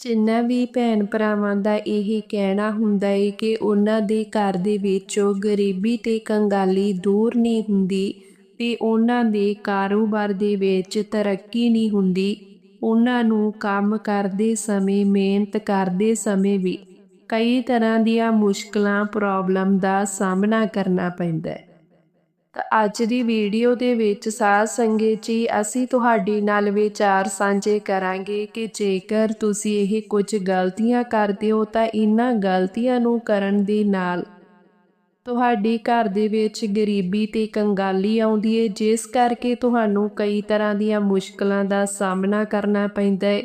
ਜਿੰਨਾ ਵੀ ਭੈਣ ਭਰਾਵਾਂ ਦਾ ਇਹ ਕਹਿਣਾ ਹੁੰਦਾ ਹੈ ਕਿ ਉਹਨਾਂ ਦੇ ਘਰ ਦੇ ਵਿੱਚੋਂ ਗਰੀਬੀ ਤੇ ਕੰਗਾਲੀ ਦੂਰ ਨਹੀਂ ਹੁੰਦੀ ਤੇ ਉਹਨਾਂ ਦੇ ਕਾਰੋਬਾਰ ਦੇ ਵਿੱਚ ਤਰੱਕੀ ਨਹੀਂ ਹੁੰਦੀ। ਉਹਨਾਂ ਨੂੰ ਕੰਮ ਕਰਦੇ ਸਮੇਂ, ਮਿਹਨਤ ਕਰਦੇ ਸਮੇਂ ਵੀ ਕਈ ਤਰ੍ਹਾਂ ਦੀਆਂ ਮੁਸ਼ਕਲਾਂ, ਪ੍ਰੋਬਲਮ ਦਾ ਸਾਹਮਣਾ ਕਰਨਾ ਪੈਂਦਾ ਹੈ ਤਾਂ ਅੱਜ ਦੀ ਵੀਡੀਓ ਦੇ ਵਿੱਚ ਸਾਧ ਸੰਗਤ ਜੀ, ਅਸੀਂ ਤੁਹਾਡੇ ਨਾਲ ਵਿਚਾਰ ਸਾਂਝੇ ਕਰਾਂਗੇ ਕਿ ਜੇਕਰ ਤੁਸੀਂ ਇਹ ਕੁਝ ਗਲਤੀਆਂ ਕਰਦੇ ਹੋ ਤਾਂ ਇਹਨਾਂ ਗਲਤੀਆਂ ਨੂੰ ਕਰਨ ਦੇ ਨਾਲ ਤੁਹਾਡੇ ਘਰ ਦੇ ਵਿੱਚ ਗਰੀਬੀ ਤੇ ਕੰਗਾਲੀ ਆਉਂਦੀ ਹੈ ਜਿਸ ਕਰਕੇ ਤੁਹਾਨੂੰ ਕਈ ਤਰ੍ਹਾਂ ਦੀਆਂ ਮੁਸ਼ਕਲਾਂ ਦਾ ਸਾਹਮਣਾ ਕਰਨਾ ਪੈਂਦਾ ਹੈ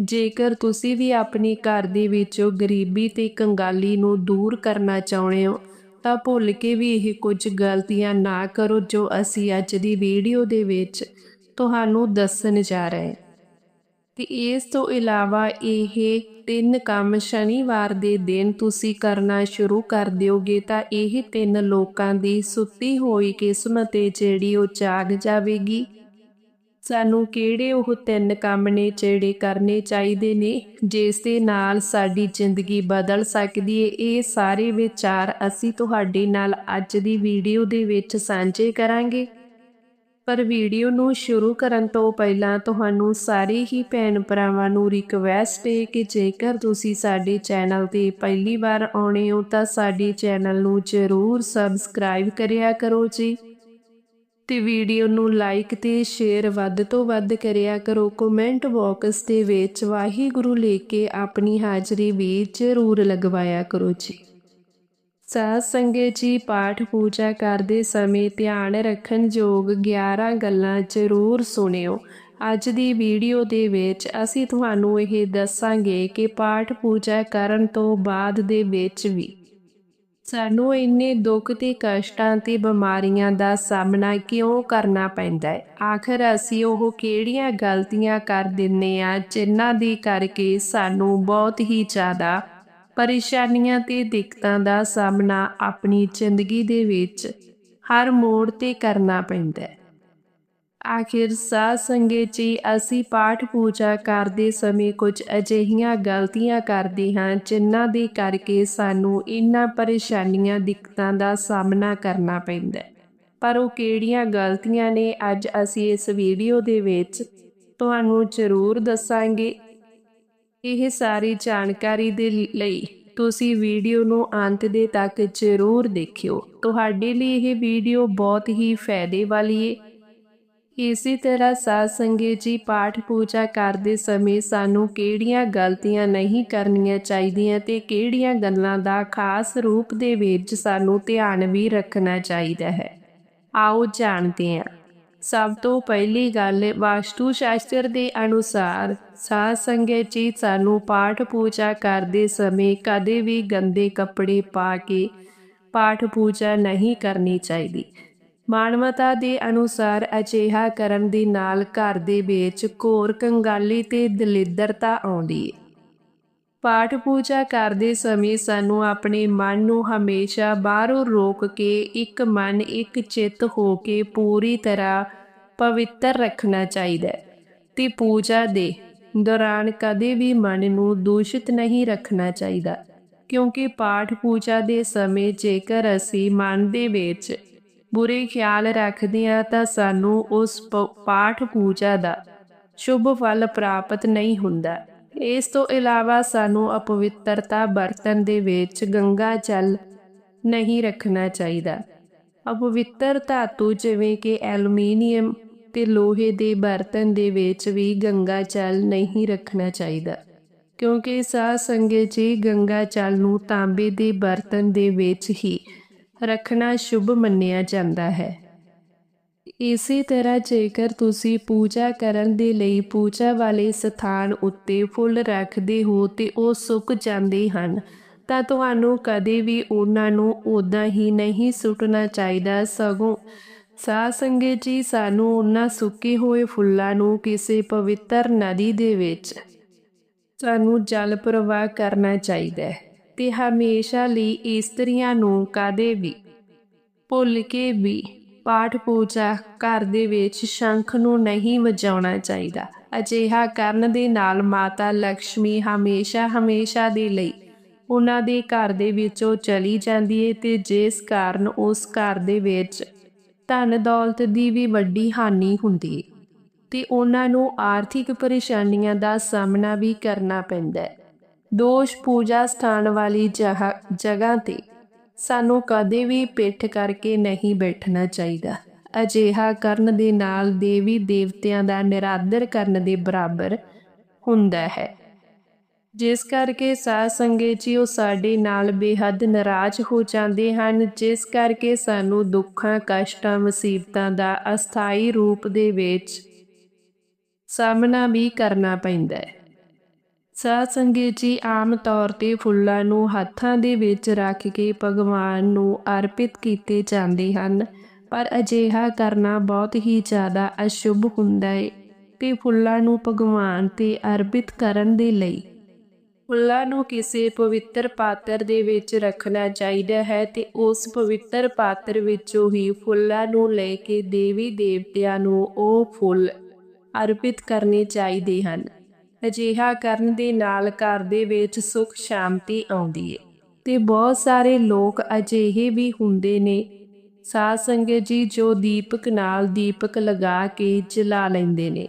ਜੇਕਰ ਤੁਸੀਂ ਵੀ ਆਪਣੇ ਘਰ ਦੇ ਵਿੱਚੋਂ ਗਰੀਬੀ ਤੇ ਕੰਗਾਲੀ ਨੂੰ ਦੂਰ ਕਰਨਾ ਚਾਹੁੰਦੇ ਹੋ ਤਾਂ ਭੁੱਲ ਕੇ ਵੀ ਇਹ ਕੁਝ ਗਲਤੀਆਂ ਨਾ ਕਰੋ ਜੋ ਅਸੀਂ ਅੱਜ ਦੀ ਵੀਡੀਓ ਦੇ ਵਿੱਚ ਤੁਹਾਨੂੰ ਦੱਸਣ ਜਾ ਰਹੇ ਹਾਂ। ਤੇ ਇਸ ਤੋਂ ਇਲਾਵਾ ਇਹ ਤਿੰਨ ਕੰਮ ਸ਼ਨੀਵਾਰ ਦੇ ਦਿਨ ਤੁਸੀਂ ਕਰਨਾ ਸ਼ੁਰੂ ਕਰ ਦਿਓਗੇ ਤਾਂ ਇਹ ਤਿੰਨ ਲੋਕਾਂ ਦੀ ਸੁੱਤੀ ਹੋਈ ਕਿਸਮਤ ਹੈ ਜਿਹੜੀ ਉਹ ਜਾਗ ਜਾਵੇਗੀ। ਸਾਨੂੰ ਕਿਹੜੇ ਉਹ ਤਿੰਨ ਕੰਮ ਨੇ, ਜਿਹੜੇ ਕਰਨੇ ਚਾਹੀਦੇ ਨੇ, ਜਿਸ ਦੇ ਨਾਲ ਸਾਡੀ ਜ਼ਿੰਦਗੀ ਬਦਲ ਸਕਦੀ ਹੈ ਇਹ ਸਾਰੇ ਵਿਚਾਰ ਅਸੀਂ ਤੁਹਾਡੇ ਨਾਲ ਅੱਜ ਦੀ ਵੀਡੀਓ ਦੇ ਵਿੱਚ ਸਾਂਝੇ ਕਰਾਂਗੇ। ਪਰ ਵੀਡੀਓ ਨੂੰ ਸ਼ੁਰੂ ਕਰਨ ਤੋਂ ਪਹਿਲਾਂ ਤੁਹਾਨੂੰ ਸਾਰੇ ਹੀ ਭੈਣ ਭਰਾਵਾਂ ਨੂੰ ਰਿਕਵੈਸਟ ਹੈ ਕਿ ਜੇਕਰ ਤੁਸੀਂ ਸਾਡੇ ਚੈਨਲ ਤੇ ਪਹਿਲੀ ਵਾਰ ਆਉਣੇ ਹੋ ਤਾਂ ਸਾਡੇ ਚੈਨਲ ਨੂੰ ਜ਼ਰੂਰ ਸਬਸਕ੍ਰਾਈਬ ਕਰਿਆ ਕਰੋ ਜੀ। ਤੇ ਵੀਡੀਓ ਨੂੰ ਲਾਈਕ ਤੇ ਸ਼ੇਅਰ ਵੱਧ ਤੋਂ ਵੱਧ ਕਰਿਆ ਕਰੋ। ਕਮੈਂਟ ਬਾਕਸ ਦੇ ਵਿੱਚ ਵਾਹਿਗੁਰੂ ਲੈ ਕੇ ਆਪਣੀ ਹਾਜ਼ਰੀ ਵੀ ਜ਼ਰੂਰ ਲਗਵਾਇਆ ਕਰੋ ਜੀ। ਸਾਧ ਸੰਗਤ ਜੀ, ਪਾਠ ਪੂਜਾ ਕਰਦੇ ਸਮੇਂ ਧਿਆਨ ਰੱਖਣ ਯੋਗ 11 ਗੱਲਾਂ ਜ਼ਰੂਰ ਸੁਣਿਓ। ਅੱਜ ਦੀ ਵੀਡੀਓ ਦੇ ਵਿੱਚ ਅਸੀਂ ਤੁਹਾਨੂੰ ਇਹ ਦੱਸਾਂਗੇ ਕਿ ਪਾਠ ਪੂਜਾ ਕਰਨ ਤੋਂ ਬਾਅਦ ਦੇ ਵਿੱਚ ਵੀ ਸਾਨੂੰ ਇੰਨੇ ਦੁੱਖ ਤੇ ਕਸ਼ਟਾਂ ਤੇ ਬਿਮਾਰੀਆਂ ਦਾ ਸਾਹਮਣਾ ਕਿਉਂ ਕਰਨਾ ਪੈਂਦਾ ਹੈ? ਆਖਰ ਅਸੀਂ ਉਹ ਕਿਹੜੀਆਂ ਗਲਤੀਆਂ ਕਰ ਦਿੰਨੇ ਆ ਜਿਨ੍ਹਾਂ ਦੇ ਕਰਕੇ ਸਾਨੂੰ ਬਹੁਤ ਹੀ ਜ਼ਿਆਦਾ ਪਰੇਸ਼ਾਨੀਆਂ ਤੇ ਦਿੱਕਤਾਂ ਦਾ ਸਾਹਮਣਾ ਆਪਣੀ ਜ਼ਿੰਦਗੀ ਦੇ ਵਿੱਚ ਹਰ ਮੋੜ ਤੇ ਕਰਨਾ ਪੈਂਦਾ ਹੈ। ਆਖਿਰ ਸਾਧ ਸੰਗਤ ਜੀ, ਅਸੀਂ ਪਾਠ ਪੂਜਾ ਕਰਦੇ ਸਮੇਂ ਕੁਝ ਅਜਿਹੀਆਂ ਗਲਤੀਆਂ ਕਰਦੇ ਹਾਂ, ਜਿਨ੍ਹਾਂ ਦੇ ਕਰਕੇ ਸਾਨੂੰ ਇਨ੍ਹਾਂ ਪਰੇਸ਼ਾਨੀਆਂ, ਦਿੱਕਤਾਂ ਦਾ ਸਾਹਮਣਾ ਕਰਨਾ ਪੈਂਦਾ ਪਰ ਉਹ ਕਿਹੜੀਆਂ ਗਲਤੀਆਂ ਨੇ, ਅੱਜ ਅਸੀਂ ਇਸ ਵੀਡੀਓ ਦੇ ਵਿੱਚ ਤੁਹਾਨੂੰ ਜ਼ਰੂਰ ਦੱਸਾਂਗੇ। ਇਹ ਸਾਰੀ ਜਾਣਕਾਰੀ ਦੇ ਲਈ ਤੁਸੀਂ ਵੀਡੀਓ ਨੂੰ ਅੰਤ ਦੇ ਤੱਕ ਜ਼ਰੂਰ ਦੇਖਿਓ। ਤੁਹਾਡੇ ਲਈ ਇਹ ਵੀਡੀਓ ਬਹੁਤ ਹੀ ਫਾਇਦੇ ਵਾਲੀ ਹੈ ਇਸੇ ਤਰ੍ਹਾਂ ਸਾਧ ਸੰਗਤ ਜੀ ਪਾਠ ਪੂਜਾ ਕਰਦੇ ਸਮੇਂ ਸਾਨੂੰ ਕਿਹੜੀਆਂ ਗਲਤੀਆਂ ਨਹੀਂ ਕਰਨੀਆਂ ਚਾਹੀਦੀਆਂ ਤੇ ਕਿਹੜੀਆਂ ਗੱਲਾਂ ਦਾ ਖਾਸ ਰੂਪ ਦੇ ਵਿੱਚ ਸਾਨੂੰ ਧਿਆਨ ਵੀ ਰੱਖਣਾ ਚਾਹੀਦਾ ਹੈ। ਆਓ ਜਾਣਦੇ ਹਾਂ। ਸਭ ਤੋਂ ਪਹਿਲੀ ਗੱਲ ਵਾਸਤੂ ਸ਼ਾਸਤਰ ਦੇ ਅਨੁਸਾਰ ਸਾਧ ਸੰਗਤ ਜੀ ਸਾਨੂੰ ਪਾਠ ਪੂਜਾ ਕਰਦੇ ਸਮੇਂ ਕਦੇ ਵੀ ਗੰਦੇ ਕੱਪੜੇ ਪਾ ਕੇ ਪਾਠ ਪੂਜਾ ਨਹੀਂ ਕਰਨੀ ਚਾਹੀਦੀ। ਮਾਨਵਤਾ ਦੇ ਅਨੁਸਾਰ ਅਜਿਹਾ ਕਰਨ ਦੇ ਨਾਲ ਘਰ ਦੇ ਵਿੱਚ ਘੋਰ ਕੰਗਾਲੀ ਤੇ ਦਲਿੱਦਰਤਾ ਆਉਂਦੀ। ਹੈ ਪਾਠ ਪੂਜਾ ਕਰਦੇ ਸਮੇਂ ਸਾਨੂੰ ਆਪਣੇ ਮਨ ਨੂੰ ਹਮੇਸ਼ਾ ਬਾਹਰੋਂ ਰੋਕ ਕੇ ਇੱਕ ਮਨ, ਇੱਕ ਚਿੱਤ ਹੋ ਕੇ ਪੂਰੀ ਤਰ੍ਹਾਂ ਪਵਿੱਤਰ ਰੱਖਣਾ ਚਾਹੀਦਾ ਹੈ ਤੇ ਪੂਜਾ ਦੇ ਦੌਰਾਨ ਕਦੇ ਵੀ ਮਨ ਨੂੰ ਦੂਸ਼ਿਤ ਨਹੀਂ ਰੱਖਣਾ ਚਾਹੀਦਾ। ਕਿਉਂਕਿ ਪਾਠ ਪੂਜਾ ਦੇ ਸਮੇਂ ਜੇਕਰ ਅਸੀਂ ਮਨ ਦੇ ਵਿੱਚ ਬੁਰੇ ਖਿਆਲ ਰੱਖਦੇ ਆ ਤਾਂ ਸਾਨੂੰ ਉਸ ਪਾਠ ਪੂਜਾ ਦਾ ਸ਼ੁਭ ਫਲ ਪ੍ਰਾਪਤ ਨਹੀਂ ਹੁੰਦਾ। ਇਸ ਤੋਂ ਇਲਾਵਾ ਸਾਨੂੰ ਅਪਵਿੱਤਰਤਾ ਬਰਤਨ ਦੇ ਵਿੱਚ ਗੰਗਾ ਜਲ ਨਹੀਂ ਰੱਖਣਾ ਚਾਹੀਦਾ। ਅਪਵਿੱਤਰ ਧਾਤੂ ਜਿਵੇਂ ਕਿ ਐਲੂਮੀਨੀਅਮ ਤੇ ਲੋਹੇ ਦੇ ਬਰਤਨ ਦੇ ਵਿੱਚ ਵੀ ਗੰਗਾ ਜਲ ਨਹੀਂ ਰੱਖਣਾ ਚਾਹੀਦਾ। ਕਿਉਂਕਿ ਸਾਧ ਸੰਗਤ ਜੀ ਗੰਗਾ ਜਲ ਨੂੰ ਤਾਂਬੇ ਦੇ ਬਰਤਨ ਦੇ ਵਿੱਚ ਹੀ ਰੱਖਣਾ ਸ਼ੁਭ ਮੰਨਿਆ ਜਾਂਦਾ ਹੈ। ਇਸੇ ਤਰ੍ਹਾਂ ਜੇਕਰ ਤੁਸੀਂ ਪੂਜਾ ਕਰਨ ਦੇ ਲਈ ਪੂਜਾ ਵਾਲੇ ਸਥਾਨ ਉੱਤੇ ਫੁੱਲ ਰੱਖਦੇ ਹੋ ਤੇ ਉਹ ਸੁੱਕ ਜਾਂਦੇ ਹਨ, ਤਾਂ ਤੁਹਾਨੂੰ ਕਦੇ ਵੀ ਉਹਨਾਂ ਨੂੰ ਉਦਾਂ ਹੀ ਨਹੀਂ ਸੁੱਟਣਾ ਚਾਹੀਦਾ। ਸਗੋਂ ਸਾਧ ਸੰਗਤ ਜੀ, ਸਾਨੂੰ ਉਹਨਾਂ ਸੁੱਕੇ ਹੋਏ ਫੁੱਲਾਂ ਨੂੰ ਕਿਸੇ ਪਵਿੱਤਰ ਨਦੀ ਦੇ ਵਿੱਚ ਸਾਨੂੰ ਜਲ ਪ੍ਰਵਾਹ ਕਰਨਾ ਚਾਹੀਦਾ ਹੈ। ਤੇ ਹਮੇਸ਼ਾ ਲਈ ਇਸਤਰੀਆਂ ਨੂੰ ਕਦੇ ਵੀ? ਭੁੱਲ ਕੇ ਵੀ ਪਾਠ ਪੂਜਾ ਘਰ ਦੇ ਵਿੱਚ ਸ਼ੰਖ ਨੂੰ ਨਹੀਂ ਵਜਾਉਣਾ ਚਾਹੀਦਾ। ਅਜਿਹਾ ਕਰਨ ਦੇ ਨਾਲ ਮਾਤਾ ਲక్ష్ਮੀ ਹਮੇਸ਼ਾ ਹਮੇਸ਼ਾ ਦੇ ਲਈ ਉਹਨਾਂ ਦੇ ਘਰ ਦੇ ਵਿੱਚੋਂ ਚਲੀ ਜਾਂਦੀ ਹੈ ਤੇ ਜਿਸ ਕਾਰਨ ਉਸ ਘਰ ਦੇ ਵਿੱਚ ਧਨ ਦੌਲਤ ਦੀ ਵੀ ਵੱਡੀ ਹਾਨੀ ਹੁੰਦੀ ਹੈ ਤੇ ਉਹਨਾਂ ਨੂੰ ਆਰਥਿਕ ਪਰੇਸ਼ਾਨੀਆਂ ਦਾ ਸਾਹਮਣਾ ਵੀ ਕਰਨਾ ਪੈਂਦਾ ਹੈ ਦੋਸ਼ ਪੂਜਾ ਸਥਾਨ ਵਾਲੀ ਜਹਾ, ਜਗ੍ਹਾ ਤੇ। ਸਾਨੂੰ ਕਦੇ ਵੀ ਪਿੱਠ ਕਰਕੇ ਨਹੀਂ ਬੈਠਣਾ ਚਾਹੀਦਾ। ਅਜਿਹਾ ਕਰਨ ਦੇ ਨਾਲ ਦੇਵੀ ਦੇਵਤਿਆਂ ਦਾ ਨਿਰਾਦਰ ਕਰਨ ਦੇ ਬਰਾਬਰ ਹੁੰਦਾ ਹੈ। ਜਿਸ ਕਰਕੇ ਸਾਧ ਸੰਗਤ ਜੀ ਉਹ ਸਾਡੇ ਨਾਲ ਬੇਹੱਦ ਨਾਰਾਜ਼ ਹੋ ਜਾਂਦੇ ਹਨ, ਜਿਸ ਕਰਕੇ ਸਾਨੂੰ ਦੁੱਖਾਂ, ਕਸ਼ਟਾਂ, ਮੁਸੀਬਤਾਂ ਦਾ ਅਸਥਾਈ ਰੂਪ ਦੇ ਵਿੱਚ ਸਾਹਮਣਾ ਵੀ ਕਰਨਾ ਪੈਂਦਾ ਹੈ। ਸਾਧ ਸੰਗਤ ਜੀ ਆਮ ਤੌਰ ਤੇ ਫੁੱਲਾਂ ਨੂੰ ਹੱਥਾਂ ਦੇ ਵਿੱਚ ਰੱਖ ਕੇ ਭਗਵਾਨ ਨੂੰ ਅਰਪਿਤ ਕੀਤੇ ਜਾਂਦੇ ਹਨ, ਪਰ ਅਜਿਹਾ ਕਰਨਾ ਬਹੁਤ ਹੀ ਜ਼ਿਆਦਾ ਅਸ਼ੁਭ ਹੁੰਦਾ ਹੈ ਤੇ ਫੁੱਲਾਂ ਨੂੰ ਭਗਵਾਨ ਤੇ ਅਰਪਿਤ ਕਰਨ ਦੇ ਲਈ। ਫੁੱਲਾਂ ਨੂੰ ਕਿਸੇ ਪਵਿੱਤਰ ਪਾਤਰ ਦੇ ਵਿੱਚ ਰੱਖਣਾ ਚਾਹੀਦਾ ਹੈ ਤੇ ਉਸ ਪਵਿੱਤਰ ਪਾਤਰ ਵਿੱਚੋਂ ਹੀ ਫੁੱਲਾਂ ਨੂੰ ਲੈ ਕੇ ਦੇਵੀ ਦੇਵਤਿਆਂ ਨੂੰ ਉਹ ਫੁੱਲ ਅਰਪਿਤ ਕਰਨੇ ਚਾਹੀਦੇ ਹਨ। ਅਜਿਹਾ ਕਰਨ ਦੇ ਨਾਲ ਘਰ ਦੇ ਵਿੱਚ ਸੁਖ, ਸ਼ਾਂਤੀ ਆਉਂਦੀ ਹੈ ਤੇ ਬਹੁਤ ਸਾਰੇ ਲੋਕ ਅਜਿਹੇ ਵੀ ਹੁੰਦੇ ਨੇ, ਸਾਧ ਸੰਗਤ ਜੀ, ਜੋ ਦੀਪਕ ਨਾਲ ਦੀਪਕ ਲਗਾ ਕੇ ਜਲਾ ਲੈਂਦੇ ਨੇ।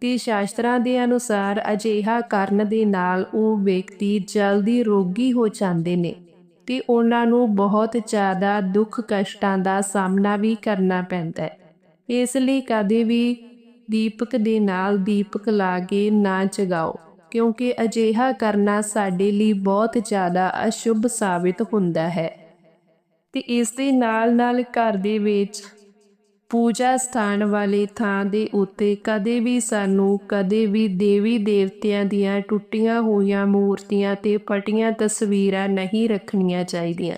ਤੇ ਸ਼ਾਸਤਰਾਂ ਦੇ ਅਨੁਸਾਰ ਅਜਿਹਾ ਕਰਨ ਦੇ ਨਾਲ ਉਹ ਵਿਅਕਤੀ ਜਲਦੀ ਰੋਗੀ ਹੋ ਜਾਂਦੇ ਨੇ ਤੇ ਉਹਨਾਂ ਨੂੰ ਬਹੁਤ ਜ਼ਿਆਦਾ ਦੁੱਖ ਕਸ਼ਟਾਂ ਦਾ ਸਾਹਮਣਾ ਵੀ ਕਰਨਾ ਪੈਂਦਾ ਹੈ। ਇਸ ਲਈ ਕਦੇ ਵੀ ਦੀਪਕ ਦੇ ਨਾਲ ਦੀਪਕ ਲਾ ਕੇ ਨਾ ਜਗਾਓ, ਕਿਉਂਕਿ ਅਜਿਹਾ ਕਰਨਾ ਸਾਡੇ ਲਈ ਬਹੁਤ ਜ਼ਿਆਦਾ ਅਸ਼ੁਭ ਸਾਬਿਤ ਹੁੰਦਾ ਹੈ। ਤੇ ਇਸ ਦੇ ਨਾਲ ਨਾਲ ਘਰ ਦੇ ਵਿੱਚ ਪੂਜਾ ਸਥਾਨ ਵਾਲੇ ਥਾਂ ਦੇ ਉੱਤੇ ਕਦੇ ਵੀ ਸਾਨੂੰ, ਕਦੇ ਵੀ ਦੇਵੀ ਦੇਵਤਿਆਂ ਦੀਆਂ ਟੁੱਟੀਆਂ ਹੋਈਆਂ ਮੂਰਤੀਆਂ ਤੇ ਫਟੀਆਂ ਤਸਵੀਰਾਂ ਨਹੀਂ ਰੱਖਣੀਆਂ ਚਾਹੀਦੀਆਂ,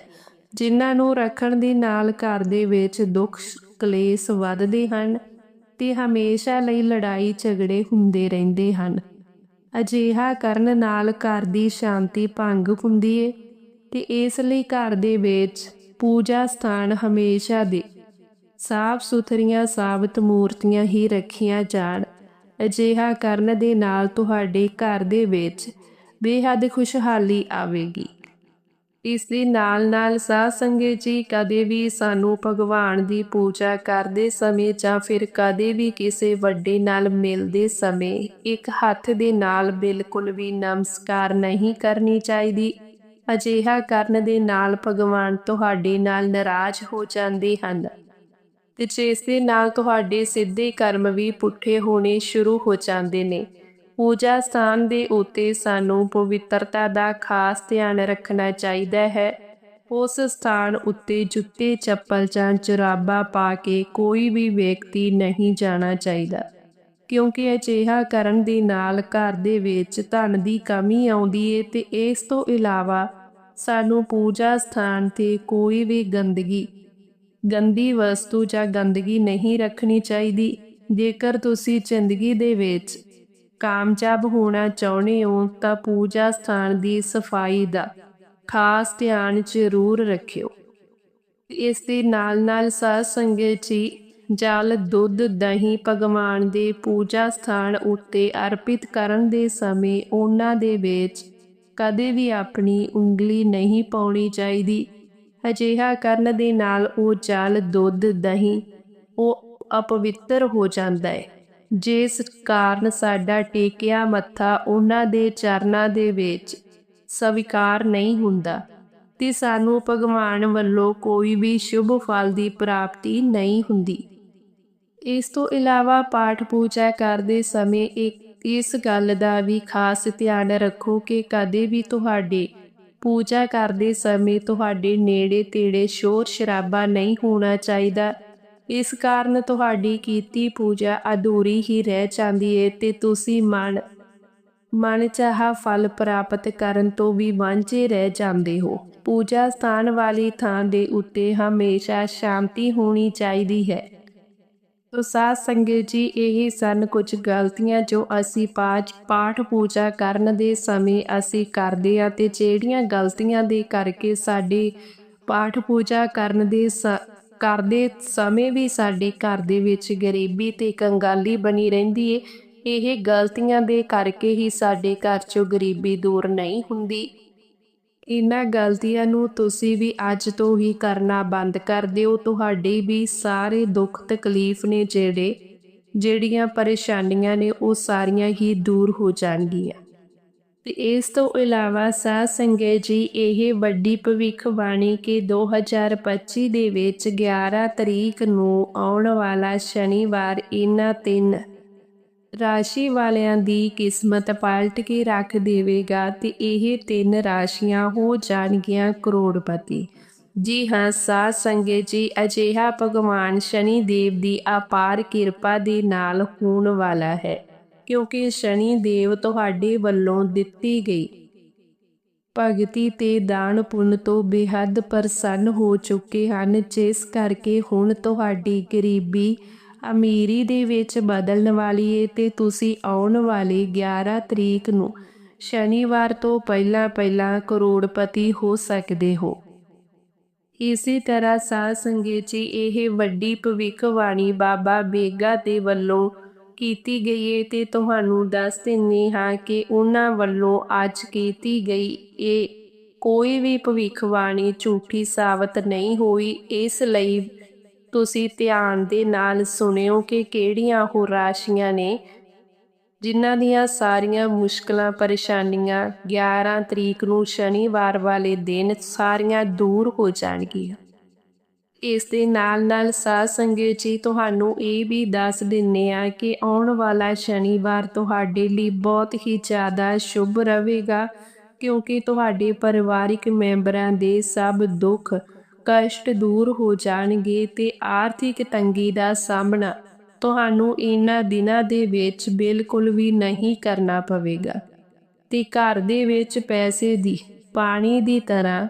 ਜਿਨ੍ਹਾਂ ਨੂੰ ਰੱਖਣ ਦੇ ਨਾਲ ਘਰ ਦੇ ਵਿੱਚ ਦੁੱਖ ਕਲੇਸ਼ ਵੱਧਦੇ ਹਨ। ਤੇ ਹਮੇਸ਼ਾ ਲਈ ਲੜਾਈ ਝਗੜੇ ਹੁੰਦੇ ਰਹਿੰਦੇ ਹਨ। ਅਜਿਹਾ ਕਰਨ ਨਾਲ ਘਰ ਦੀ ਸ਼ਾਂਤੀ ਭੰਗ ਹੁੰਦੀ ਏ ਤੇ ਇਸ ਲਈ ਘਰ ਦੇ ਵਿੱਚ ਪੂਜਾ ਸਥਾਨ ਹਮੇਸ਼ਾ ਦੇ ਸਾਫ਼ ਸੁਥਰੀਆਂ ਸਾਬਤ ਮੂਰਤੀਆਂ ਹੀ ਰੱਖੀਆਂ ਜਾਣ। ਅਜਿਹਾ ਕਰਨ ਦੇ ਨਾਲ ਤੁਹਾਡੇ ਘਰ ਦੇ ਵਿੱਚ ਬੇਹੱਦ ਖੁਸ਼ਹਾਲੀ ਆਵੇਗੀ। ਇਸ ਦੇ ਨਾਲ ਨਾਲ ਸਾਧ ਸੰਗਤ ਜੀ ਕਦੇ ਵੀ ਸਾਨੂੰ ਭਗਵਾਨ ਦੀ ਪੂਜਾ ਕਰਦੇ ਸਮੇਂ ਜਾਂ ਫਿਰ ਕਦੇ ਵੀ ਕਿਸੇ ਵੱਡੇ ਨਾਲ ਮਿਲਦੇ ਸਮੇਂ ਇੱਕ ਹੱਥ ਦੇ ਨਾਲ ਬਿਲਕੁਲ ਵੀ ਨਮਸਕਾਰ ਨਹੀਂ ਕਰਨੀ ਚਾਹੀਦੀ। ਅਜਿਹਾ ਕਰਨ ਦੇ ਨਾਲ ਭਗਵਾਨ ਤੁਹਾਡੇ ਨਾਲ ਨਾਰਾਜ਼ ਹੋ ਜਾਂਦੇ ਹਨ ਤੇ ਜਿਸ ਦੇ ਨਾਲ ਤੁਹਾਡੇ ਸਿੱਧੇ ਕਰਮ ਵੀ ਪੁੱਠੇ ਹੋਣੇ ਸ਼ੁਰੂ ਹੋ ਜਾਂਦੇ ਨੇ। ਪੂਜਾ ਸਥਾਨ ਦੇ ਉੱਤੇ ਸਾਨੂੰ ਪਵਿੱਤਰਤਾ ਦਾ ਖਾਸ ਧਿਆਨ ਰੱਖਣਾ ਚਾਹੀਦਾ ਹੈ। ਉਸ ਸਥਾਨ ਉੱਤੇ ਜੁੱਤੇ, ਚੱਪਲ ਜਾਂ ਜੁਰਾਬਾਂ ਪਾ ਕੇ ਕੋਈ ਵੀ ਵਿਅਕਤੀ ਨਹੀਂ ਜਾਣਾ ਚਾਹੀਦਾ, ਕਿਉਂਕਿ ਅਜਿਹਾ ਕਰਨ ਦੇ ਨਾਲ ਘਰ ਦੇ ਵਿੱਚ ਧਨ ਦੀ ਕਮੀ ਆਉਂਦੀ ਏ ਤੇ ਇਸ ਤੋਂ ਇਲਾਵਾ ਸਾਨੂੰ ਪੂਜਾ ਸਥਾਨ ਤੇ ਕੋਈ ਵੀ ਗੰਦਗੀ, ਗੰਦੀ ਵਸਤੂ ਜਾਂ ਗੰਦਗੀ ਨਹੀਂ ਰੱਖਣੀ ਚਾਹੀਦੀ। ਜੇਕਰ ਤੁਸੀਂ ਜ਼ਿੰਦਗੀ ਦੇ ਵਿੱਚ ਕਾਮਯਾਬ ਹੋਣਾ ਚਾਹੁੰਦੇ ਹੋ ਤਾਂ ਪੂਜਾ ਸਥਾਨ ਦੀ ਸਫ਼ਾਈ ਦਾ ਖਾਸ ਧਿਆਨ ਜ਼ਰੂਰ ਰੱਖਿਓ। ਇਸ ਦੇ ਨਾਲ ਨਾਲ ਸਾਧ ਸੰਗਤ ਜੀ, ਜਲ, ਦੁੱਧ, ਦਹੀਂ ਭਗਵਾਨ ਦੇ ਪੂਜਾ ਸਥਾਨ ਉੱਤੇ ਅਰਪਿਤ ਕਰਨ ਦੇ ਸਮੇਂ ਉਹਨਾਂ ਦੇ ਵਿੱਚ ਕਦੇ ਵੀ ਆਪਣੀ ਉਂਗਲੀ ਨਹੀਂ ਪਾਉਣੀ ਚਾਹੀਦੀ। ਅਜਿਹਾ ਕਰਨ ਦੇ ਨਾਲ ਉਹ ਜਲ, ਦੁੱਧ, ਦਹੀਂ, ਉਹ ਅਪਵਿੱਤਰ ਹੋ ਜਾਂਦਾ ਹੈ। ਜਿਸ ਕਾਰਨ ਸਾਡਾ ਟੇਕਿਆ ਮੱਥਾ ਉਹਨਾਂ ਦੇ ਚਰਨਾਂ ਦੇ ਵਿੱਚ ਸਵੀਕਾਰ ਨਹੀਂ ਹੁੰਦਾ, ਤੇ ਸਾਨੂੰ ਭਗਵਾਨ ਵੱਲੋਂ ਕੋਈ ਵੀ ਸ਼ੁਭ ਫਲ ਦੀ ਪ੍ਰਾਪਤੀ ਨਹੀਂ ਹੁੰਦੀ। ਇਸ ਤੋਂ ਇਲਾਵਾ ਪਾਠ ਪੂਜਾ ਕਰਦੇ ਸਮੇਂ ਇੱਕ ਇਸ ਗੱਲ ਦਾ ਵੀ ਖਾਸ ਧਿਆਨ ਰੱਖੋ ਕਿ ਕਦੇ ਵੀ ਤੁਹਾਡੇ ਪੂਜਾ ਕਰਦੇ ਸਮੇਂ ਤੁਹਾਡੇ ਨੇੜੇ ਤੇੜੇ ਸ਼ੋਰ ਸ਼ਰਾਬਾ ਨਹੀਂ ਹੋਣਾ ਚਾਹੀਦਾ ਇਸ ਕਾਰਨ ਤੁਹਾਡੀ ਕੀਤੀ ਪੂਜਾ ਅਧੂਰੀ ਹੀ ਰਹਿ ਜਾਂਦੀ ਹੈ ਤੇ ਤੁਸੀਂ ਮਨ ਮਨ ਮਨਚਾਹਾ ਫਲ ਪ੍ਰਾਪਤ ਕਰਨ ਤੋਂ ਵੀ ਵਾਂਝੇ ਰਹਿ ਜਾਂਦੇ ਹੋ। ਪੂਜਾ ਸਥਾਨ ਵਾਲੀ ਥਾਂ ਦੇ ਉੱਤੇ ਹਮੇਸ਼ਾ ਸ਼ਾਂਤੀ ਹੋਣੀ ਚਾਹੀਦੀ ਹੈ। ਤੋ ਸਾਧ ਸੰਗਤ ਜੀ, ਇਹ ਸਨ ਕੁਝ ਗਲਤੀਆਂ ਜੋ ਅਸੀਂ ਪਾਠ ਪਾਠ ਪੂਜਾ ਕਰਨ ਦੇ ਸਮੇਂ ਅਸੀਂ ਕਰਦੇ ਆ ਤੇ ਜਿਹੜੀਆਂ ਗਲਤੀਆਂ ਦੇ ਕਰਕੇ ਸਾਡੇ ਪਾਠ ਪੂਜਾ ਕਰਨ ਦੇ ਕਰਦੇ ਸਮੇਂ ਵੀ ਸਾਡੇ ਘਰ ਦੇ ਵਿੱਚ ਗਰੀਬੀ ਤੇ ਕੰਗਾਲੀ ਬਣੀ ਰਹਿੰਦੀ ਏ। ਇਹ ਗਲਤੀਆਂ ਦੇ ਕਰਕੇ ਹੀ ਸਾਡੇ ਘਰ 'ਚੋਂ ਗਰੀਬੀ ਦੂਰ ਨਹੀਂ ਹੁੰਦੀ। ਇਹਨਾਂ ਗਲਤੀਆਂ ਨੂੰ ਤੁਸੀਂ ਵੀ ਅੱਜ ਤੋਂ ਹੀ ਕਰਨਾ ਬੰਦ ਕਰ ਦਿਓ। ਤੁਹਾਡੇ ਵੀ ਸਾਰੇ ਦੁੱਖ ਤਕਲੀਫ ਨੇ ਜਿਹੜੇ, ਜਿਹੜੀਆਂ ਪਰੇਸ਼ਾਨੀਆਂ ਨੇ ਉਹ ਸਾਰੀਆਂ ਹੀ ਦੂਰ ਹੋ ਜਾਣਗੀਆਂ। ਤੇ ਇਸ ਤੋਂ ਇਲਾਵਾ ਸਾਧ ਸੰਗੇ ਜੀ, ਇਹ ਵੱਡੀ ਭਵਿੱਖਬਾਣੀ ਕਿ 2025 ਦੇ ਵਿੱਚ 11 ਤਰੀਕ ਨੂੰ ਆਉਣ ਵਾਲਾ ਸ਼ਨੀਵਾਰ ਇਹਨਾਂ ਤਿੰਨ ਰਾਸ਼ੀ ਵਾਲਿਆਂ ਦੀ ਕਿਸਮਤ ਪਲਟ ਕੇ ਰੱਖ ਦੇਵੇਗਾ ਤੇ ਇਹ ਤਿੰਨ ਰਾਸ਼ੀਆਂ ਹੋ ਜਾਣਗੀਆਂ ਕਰੋੜਪਤੀ। ਜੀ ਹਾਂ, ਸਾਧ ਸੰਗਤ ਜੀ, ਅਜਿਹਾ ਭਗਵਾਨ ਸ਼ਨੀ ਦੇਵ ਦੀ ਅਪਾਰ ਕਿਰਪਾ ਦੇ ਨਾਲ ਹੋਣ ਵਾਲਾ ਹੈ। ਕਿਉਂਕਿ ਸ਼ਨੀ ਦੇਵ ਤੁਹਾਡੇ ਵੱਲੋਂ ਦਿੱਤੀ ਗਈ। ਭਗਤੀ ਤੇ ਦਾਨ ਪੁੰਨ ਤੋਂ ਬੇਹੱਦ ਪ੍ਰਸੰਨ ਹੋ ਚੁੱਕੇ ਹਨ, ਜਿਸ ਕਰਕੇ ਹੁਣ ਤੁਹਾਡੀ ਗਰੀਬੀ ਅਮੀਰੀ ਦੇ ਵਿੱਚ ਬਦਲਣ ਵਾਲੀ ਏ ਤੇ ਤੁਸੀਂ ਆਉਣ ਵਾਲੀ 11 ਤਰੀਕ ਨੂੰ ਸ਼ਨੀਵਾਰ ਤੋਂ ਪਹਿਲਾਂ ਪਹਿਲਾਂ ਕਰੋੜਪਤੀ ਹੋ ਸਕਦੇ ਹੋ। ਇਸੇ ਤਰ੍ਹਾਂ ਸਾਧ ਸੰਗਤ ਜੀ, ਇਹ ਵੱਡੀ ਭਵਿੱਖਬਾਣੀ ਬਾਬਾ ਬੇਗਾ ਦੇ ਵੱਲੋਂ ਕੀਤੀ ਗਈ ਏ ਤੇ ਤੁਹਾਨੂੰ ਦੱਸ ਦਿੰਨੀ ਹਾਂ ਕਿ ਉਹਨਾਂ ਵੱਲੋਂ ਅੱਜ ਕੀਤੀ ਗਈ ਇਹ ਕੋਈ ਵੀ ਭਵਿੱਖਬਾਣੀ ਝੂਠੀ ਸਾਬਤ ਨਹੀਂ ਹੋਈ। ਇਸ ਲਈ ਤੁਸੀਂ ਧਿਆਨ ਦੇ ਨਾਲ ਸੁਣਿਓ ਕਿ ਕਿਹੜੀਆਂ ਉਹ ਰਾਸ਼ੀਆਂ ਨੇ ਜਿਨ੍ਹਾਂ ਦੀਆਂ ਸਾਰੀਆਂ ਮੁਸ਼ਕਲਾਂ, ਪਰੇਸ਼ਾਨੀਆਂ 11 ਤਰੀਕ ਨੂੰ ਸ਼ਨੀਵਾਰ ਵਾਲੇ ਦਿਨ ਸਾਰੀਆਂ ਦੂਰ ਹੋ ਜਾਣਗੀਆਂ। ਇਸ ਦੇ ਨਾਲ ਨਾਲ ਸਾਧ ਸੰਗਤ ਜੀ, ਤੁਹਾਨੂੰ ਇਹ ਵੀ ਦੱਸ ਦਿੰਨੇ ਆ ਕਿ ਆਉਣ ਵਾਲਾ ਸ਼ਨੀਵਾਰ ਤੁਹਾਡੇ ਲਈ ਬਹੁਤ ਹੀ ਜ਼ਿਆਦਾ ਸ਼ੁਭ ਰਹੇਗਾ, ਕਿਉਂਕਿ ਤੁਹਾਡੇ ਪਰਿਵਾਰਿਕ ਮੈਂਬਰਾਂ ਦੇ ਸਭ ਦੁੱਖ ਕਸ਼ਟ ਦੂਰ ਹੋ ਜਾਣਗੇ ਤੇ ਆਰਥਿਕ ਤੰਗੀ ਦਾ ਸਾਹਮਣਾ ਤੁਹਾਨੂੰ ਇਹਨਾਂ ਦਿਨਾਂ ਦੇ ਵਿੱਚ ਬਿਲਕੁਲ ਵੀ ਨਹੀਂ ਕਰਨਾ ਪਵੇਗਾ। ਤੇ ਘਰ ਦੇ ਵਿੱਚ ਪੈਸੇ ਦੀ, ਪਾਣੀ ਦੀ ਤਰ੍ਹਾਂ